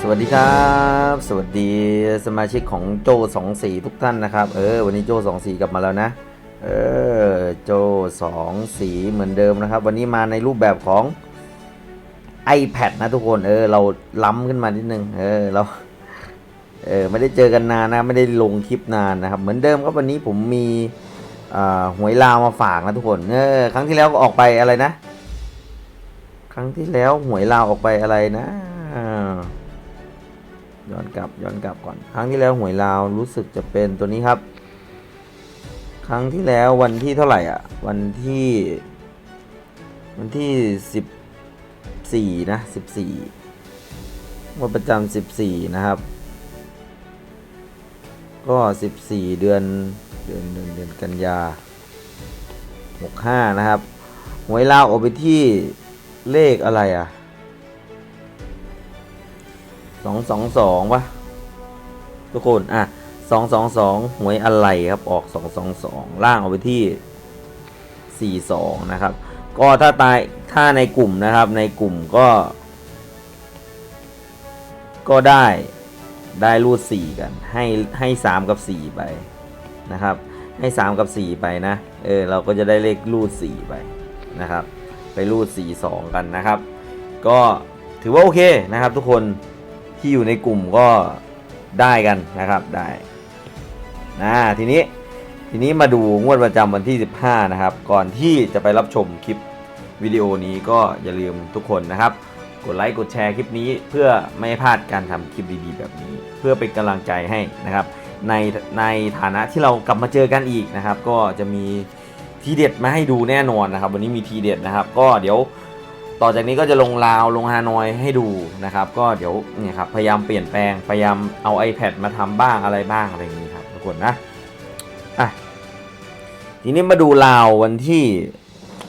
สวัสดีครับ สวัสดีสมาชิกของโจสองสีทุกท่านนะครับ เออ วันนี้โจสองสีกลับมาแล้วนะ เออ โจสองสีเหมือนเดิมนะครับ วันนี้มาในรูปแบบของ iPad นะทุกคน เออ เราล้ำขึ้นมานิดนึง เออ เรา เออ ไม่ได้เจอกันนานนะ ไม่ได้ลงคลิปนานนะครับ เหมือนเดิมครับวันนี้ผมมี หวยลาวมาฝากนะทุกคนเออครั้งที่แล้วก็ออกไปอะไรนะ ครั้งที่แล้วหวยลาวออกไปอะไรนะย้อนกลับย้อนกลับก่อน ครั้งที่แล้วหวยลาวรู้สึกจะเป็นตัวนี้ครับ ครั้งที่แล้ววันที่เท่าไหร่อะ วันที่ วันที่สิบสี่นะสิบสี่วันประจำสิบสี่นะครับ ก็สิบสี่เดือน เดือนเดือนเดือนกันยาหกห้านะครับหวยลาวออกไปที่เลขอะไรอะสองสองสองปะทุกคนอะสองสองสองหวยอะไรครับออกสองสองสองล่างเอาไปที่สี่สองนะครับ ก็ถ้าตายถ้าในกลุ่มนะครับในกลุ่มก็ ก็ได้ได้รูดสี่กัน ให้ให้สามกับสี่ไป นะครับ ให้สามกับสี่ไปนะ เออเราก็จะได้เลขรูดสี่ไปนะครับ ไปรูดสี่สองกันนะครับ ก็ถือว่าโอเคนะครับ ทุกคนที่อยู่ในกลุ่มก็ได้กันนะครับได้นะทีนี้ทีนี้มาดูงวดประจำวันที่ 15 นะครับ ก่อนที่จะไปรับชมคลิปวิดีโอนี้ก็อย่าลืมทุกคนนะครับ กดไลค์กดแชร์คลิปนี้เพื่อไม่ให้พลาดการทำคลิปดีๆ แบบนี้ เพื่อเป็นกำลังใจให้นะครับ ในในฐานะที่เรากลับมาเจอกันอีกนะครับ ก็จะมีทีเด็ดมาให้ดูแน่นอนนะครับ วันนี้มีทีเด็ดนะครับ ก็เดี๋ยวต่อจากนี้ก็จะลงลาวลงฮานอยให้ดูนะครับ ก็เดี๋ยวเนี่ยครับพยายามเปลี่ยนแปลงพยายามเอา iPad มาทำบ้างอะไรบ้างอะไรอย่างนี้ครับทุกคนนะอะทีนี้มาดูลาววันที่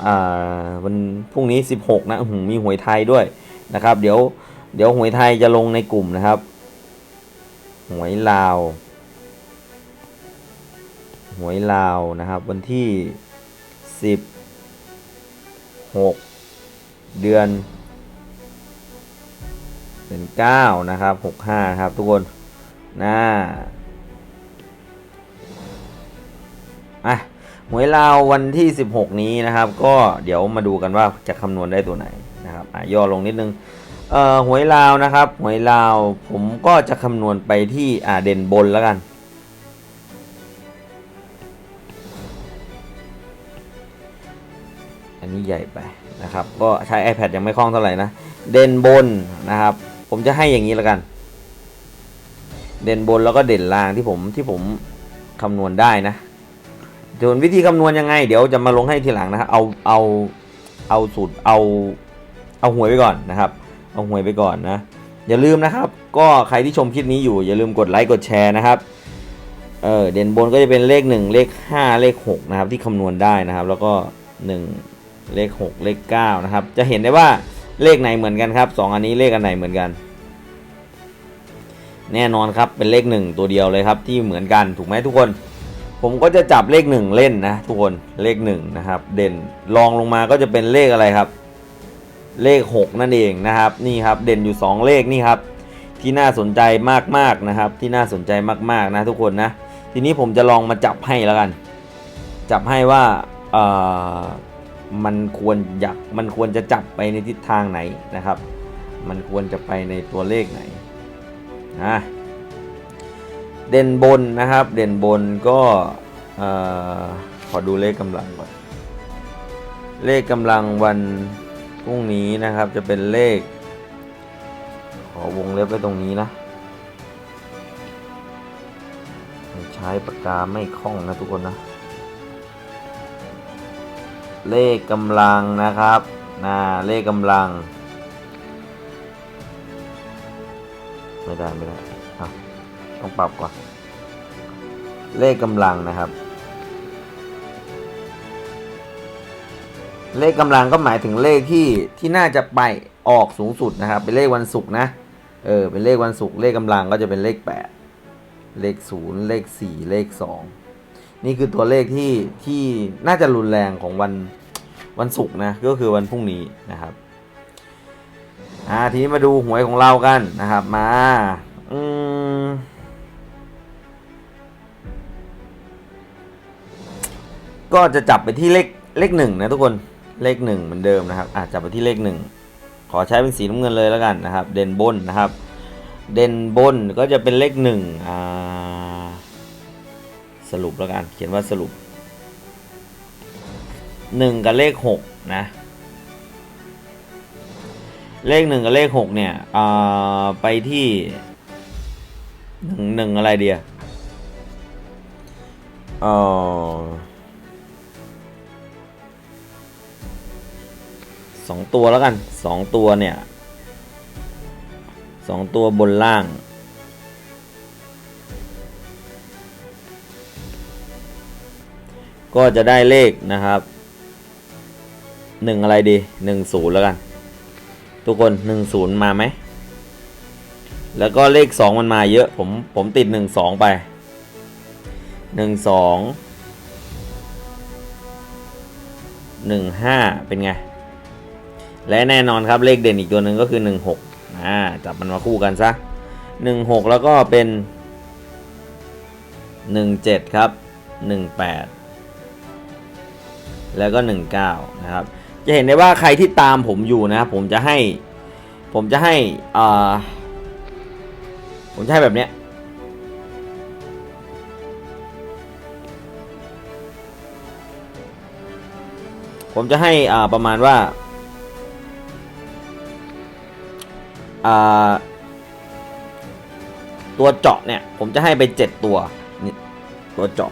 อ่าวันพรุ่งนี้ 16 นะหมีหวยไทยด้วยนะครับ เดี๋ยวเดี๋ยวหวยไทยจะลงในกลุ่มนะครับ หวยลาว หวยลาวนะครับ วันที่ 16 เดือนเดือนเก้านะครับหกห้าครับ ทุกคนนะอะหวยลาววันที่ 16 นี้นะครับ ก็เดี๋ยวมาดูกันว่าจะคำนวณได้ตัวไหนนะครับอะย่อลงนิดนึงเอ่อหวยลาวนะครับหวยลาวผมก็จะคำนวณไปที่อ่าเด่นบนแล้วกัน นนี้ใหญ่ไปนะครับ ก็ใช้ iPad ยังไม่คล่องเท่าไหร่นะ เด่นบนนะครับ ผมจะให้อย่างนี้แล้วกัน เด่นบนแล้วก็เด่นล่างที่ผมที่ผมคำนวณได้นะส่วนวิธีคำนวณยังไง เดี๋ยวจะมาลงให้ทีหลังนะครับเอาเอาเอาสูตรเอาเอาหวยไปก่อนนะครับ เอาหวยไปก่อนนะ อย่าลืมนะครับ ก็ใครที่ชมคลิปนี้อยู่ อย่าลืมกดไลค์กดแชร์นะครับเออเด่นบนก็จะเป็นเลข 1 เลข 5 เลข 6 นะครับ ที่คำนวณได้นะครับ แล้วก็ 1 เลข 6 เลข9นะครับ จะเห็นได้ว่าเลขไหนเหมือนกันครับ 2 อันนี้เลขอันไหนเหมือนกัน แน่นอนครับเป็นเลข 1 ตัวเดียวเลยครับที่เหมือนกันถูกไหมทุกคน ผมก็จะจับเลข 1 เล่นนะทุกคนเลข1นะครับเด่นรองลงมาก็จะเป็นเลขอะไรครับ เลข 6 นั่นเองนะครับนี่ครับเด่นอยู่ 2 เลขนี่ครับที่น่าสนใจมากๆนะครับ ที่น่าสนใจมากๆนะทุกคนนะทีนี้ผมจะลองมาจับให้แล้วกัน จับให้ว่า มันควรอยากมันควรจะจับไปในทิศทางไหนนะครับ มันควรจะไปในตัวเลขไหนนะเด่นบนนะครับ เด่นบนก็ขอดูเลขกำลังก่อนเลขกำลังวันพรุ่งนี้นะครับจะเป็นเลข ขอวงเล็บไว้ตรงนี้นะใช้ปากกาไม่คล่องนะทุกคนนะ เลขกำลังนะครับนะเลขกำลัง ไม่ได้ไม่ได้ต้องปรับก่อน เลขกำลังนะครับ เลขกำลังก็หมายถึงเลขที่ที่น่าจะไปออกสูงสุดนะครับ เป็นเลขวันศุกร์นะ เออ เป็นเลขวันศุกร์เลขกำลังก็จะเป็นเลขแปดเลขศูนย์เลขสี่เลขสอง นี่คือตัวเลขที่ที่น่าจะรุนแรงของวันวันศุกร์นะ ก็คือวันพรุ่งนี้นะครับ อ่าทีนี้มาดูหวยของเรากันนะครับ มาอืมก็จะจับไปที่เลขเลขหนึ่งนะทุกคนเลขหนึ่งเหมือนเดิมนะครับอ่าจับไปที่เลขหนึ่งขอใช้เป็นสีน้ำเงินเลยแล้วกันนะครับ เด่นบนนะครับ เด่นบนก็จะเป็นเลขหนึ่งอ่า สรุปแล้วกัน เขียนว่าสรุปหนึ่งกับเลขหกนะ เลขหนึ่งกับเลขหกเนี่ยไปที่หนึ่งหนึ่งอะไรเดียเออสองตัวแล้วกันสองตัวเนี่ยสองตัวบนล่าง ก็จะได้เลขนะครับหนึ่งอะไรดีหนึ่งศูนย์แล้วกัน ทุกคนหนึ่งศูนย์มาไหม แล้วก็เลขสองมันมาเยอะ ผมผมติดหนึ่งสองไปหนึ่งสองหนึ่งห้าเป็นไง และแน่นอนครับเลขเด่นอีกตัวหนึ่งก็คือหนึ่งหกอ่าจับมันมาคู่กันซะหนึ่งหกแล้วก็เป็นหนึ่งเจ็ดครับหนึ่งแปด แล้วก็หนึ่งเก้านะครับ จะเห็นได้ว่าใครที่ตามผมอยู่นะผมจะให้ ผมจะให้อ่าผมจะให้แบบเนี้ยผมจะให้อ่าประมาณว่าอ่าตัวเจาะเนี่ย ผมจะให้ไปเจ็ดตัวนี่ตัวเจาะ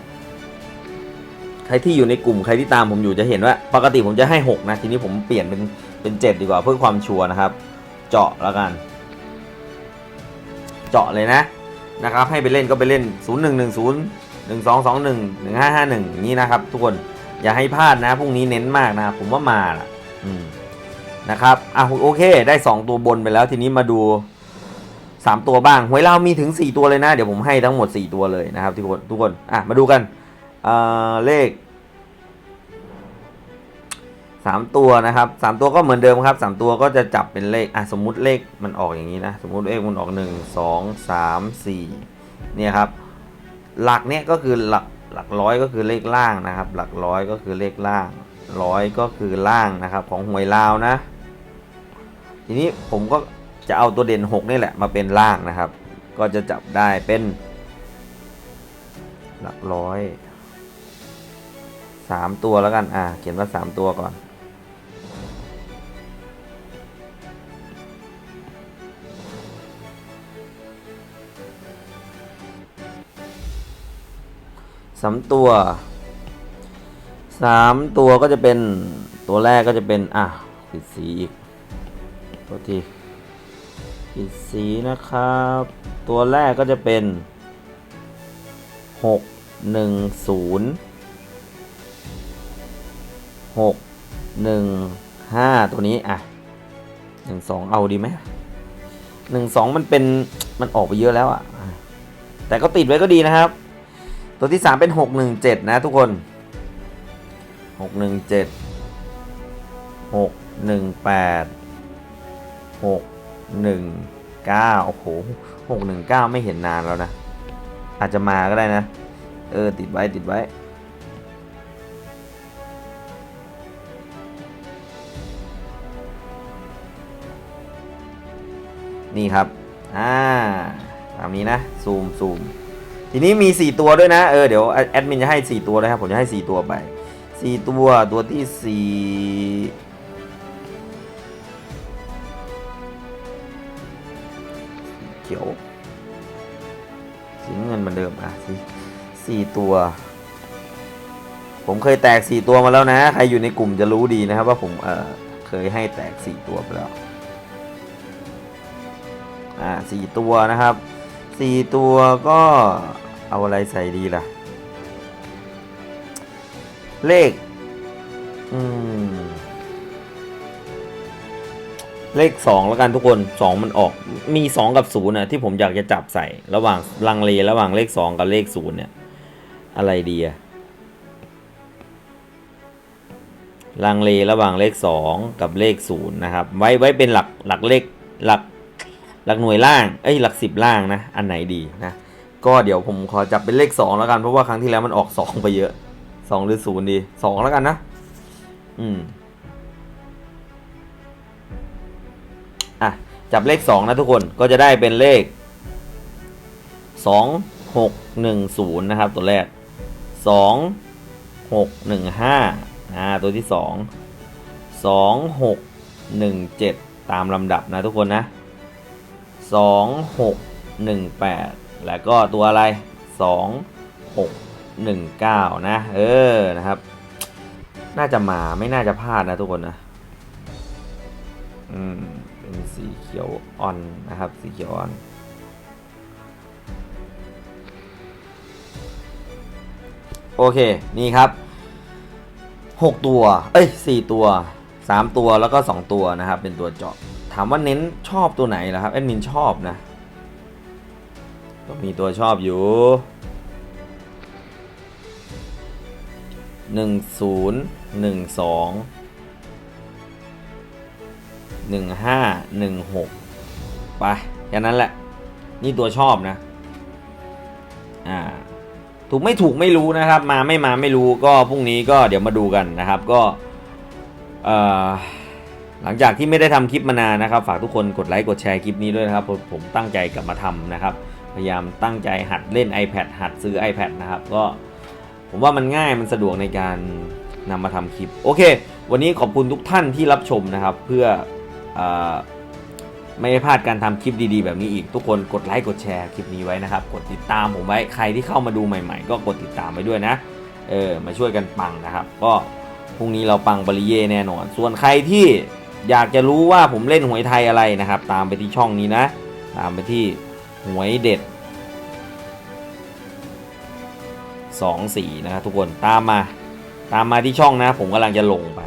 ใครที่อยู่ในกลุ่มใครที่ตามผมอยู่จะเห็นว่า ปกติผมจะให้หกนะ ทีนี้ผมเปลี่ยนเป็นเป็นเจ็ดดีกว่าเพื่อความชัวร์นะครับ เจาะแล้วกัน เจาะเลยนะนะครับ ให้ไปเล่นก็ไปเล่น 0 1 1 0 1 2 2 1 1 5 5 1อย่างนี้นะครับ ทุกคนอย่าให้พลาดนะพรุ่งนี้เน้นมากนะ ผมว่ามาล่ะนะครับอะโอเค ได้ 2 ตัวบนไปแล้วทีนี้มาดู 3 ตัวบ้างหวยเรามีถึง 4 ตัวเลยนะ เดี๋ยวผมให้ทั้งหมด 4 ตัวเลยนะครับทุกคนทุกคนอะมาดูกัน อ่าเลขสามตัวนะครับสามตัวก็เหมือนเดิมครับสามตัวก็จะจับเป็นเลขอะสมมุติเลขมันออกอย่างนี้นะสมมุติเลขมันออกหนึ่งสองสามสี่เนี่ยครับ หลักเนี่ยก็คือหลักหลักร้อยก็คือเลขล่างนะครับ หลักร้อยก็คือเลขล่างร้อยก็คือล่างนะครับ ของหวยลาวนะ ทีนี้ผมก็จะเอาตัวเด่นหกนี่แหละมาเป็นล่างนะครับ ก็จะจับได้เป็น หลักร้อย สามตัวแล้วกัน อ่า เขียนว่าสามตัวก่อน สามตัวสามตัวก็จะเป็นตัวแรกก็จะเป็น อะผิดสีอีกตัวทีผิดสีนะครับ ตัวแรกก็จะเป็นหกหนึ่งศูนย์ หกหนึ่งห้าตัวนี้อะหนึ่งสองเอาดีไหมหนึ่งสองมันเป็นมันออกไปเยอะแล้วอะ แต่ก็ติดไว้ก็ดีนะครับ ตัวที่สามเป็นหกหนึ่งเจ็ดนะทุกคนหกหนึ่งเจ็ดหกหนึ่งแปดหกหนึ่งเก้าโอ้โหหกหนึ่งเก้าไม่เห็นนานแล้วนะ อาจจะมาก็ได้นะ เออ ติดไว้ติดไว้ นี่ครับ อ่าตามนี้นะ ซูมซูมทีนี้มี 4 ตัวด้วยนะ เออ เดี๋ยวแอดมินจะให้ 4 ตัวนะครับ ผมจะให้ 4 ตัวไป 4 ตัว ตัวที่ 4 เขียว สีเงินเหมือนเดิม อะสีสี่ตัว ผมเคยแตก 4 ตัวมาแล้วนะ ใครอยู่ในกลุ่มจะรู้ดีนะครับว่าผม เออเคยให้แตก 4 ตัวไปแล้ว อ่าสี่ตัวนะครับสี่ตัวก็เอาอะไรใส่ดีล่ะ เลข อืม เลขสองแล้วกันทุกคนสองมันออก มีสองกับศูนย์นะที่ผมอยากจะจับใส่ ระหว่างลังเลระหว่างเลขสองกับเลขศูนย์เนี่ย อะไรดีอะลังเลระหว่างเลข2กับเลข0นะครับ ไว้ไว้เป็นหลักหลักเลขหลัก หลักหน่วยล่าง เอ้ยหลัก10ล่างนะ อันไหนดีนะ ก็เดี๋ยวผมขอจับเป็นเลข 2 แล้วกัน เพราะว่าครั้งที่แล้วมันออก 2 ไปเยอะ 2 หรือ 0 ดี 2 แล้วกันนะ อืม อะ จับเลข 2 นะทุกคน ก็จะได้เป็นเลข 2 6 1 0 นะครับ ตัวแรก 2 6 1 5อ่าตัวที่ 2 2 6 1 7 ตามลำดับนะทุกคนนะ 2 6 1 8 แล้วก็ตัวอะไร 2 6 1 9 นะ เออนะครับ น่าจะมาไม่น่าจะพลาดนะทุกคนนะ อืม เป็นสีเขียวอ่อนนะครับ สีเขียวอ่อนโอเค นี่ครับ 6 ตัว เอ้ย 4 ตัว 3 ตัวแล้วก็ 2 ตัวนะครับ เป็นตัวเจาะ ถามว่าเน้นชอบตัวไหนล่ะครับแอดมินชอบนะก็มีตัวชอบอยู่หนึ่งศูนย์หนึ่งสองหนึ่งห้าหนึ่งหกไปแค่นั้นแหละ นี่ตัวชอบนะอ่าถูกไม่ถูกไม่รู้นะครับ มาไม่มาไม่รู้ก็พรุ่งนี้ก็เดี๋ยวมาดูกันนะครับก็เอ่อ หลังจากที่ไม่ได้ทำคลิปมานานนะครับ ฝากทุกคนกดไลค์กดแชร์คลิปนี้ด้วยนะครับผมตั้งใจกลับมาทำนะครับ พยายามตั้งใจหัดเล่น iPad หัดซื้อ iPad นะครับ ก็ผมว่ามันง่ายมันสะดวกในการนำมาทำคลิป โอเค วันนี้ขอบคุณทุกท่านที่รับชมนะครับ เพื่ออไม่ให้พลาดการทำคลิปดีๆ แบบนี้อีกทุกคนกดไลค์กดแชร์คลิปนี้ไว้นะครับ กดติดตามผมไว้ใครที่เข้ามาดูใหม่ๆ ก็กดติดตามไว้ด้วยนะเออมาช่วยกันปังนะครับ ก็พรุ่งนี้เราปังบริเย่แน่นอน ส่วนใครที่ อยากจะรู้ว่าผมเล่นหวยไทยอะไรนะครับ ตามไปที่ช่องนี้นะ ตามไปที่หวยเด็ด2สีนะครับทุกคนตามมาตามมาที่ช่องนะ ผมกำลังจะลงไป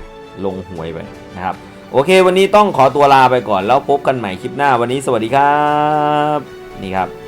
ลงหวยไปนะครับ โอเค วันนี้ต้องขอตัวลาไปก่อนแล้วพบกันใหม่คลิปหน้าวันนี้สวัสดีครับ นี่ครับนี่ครับ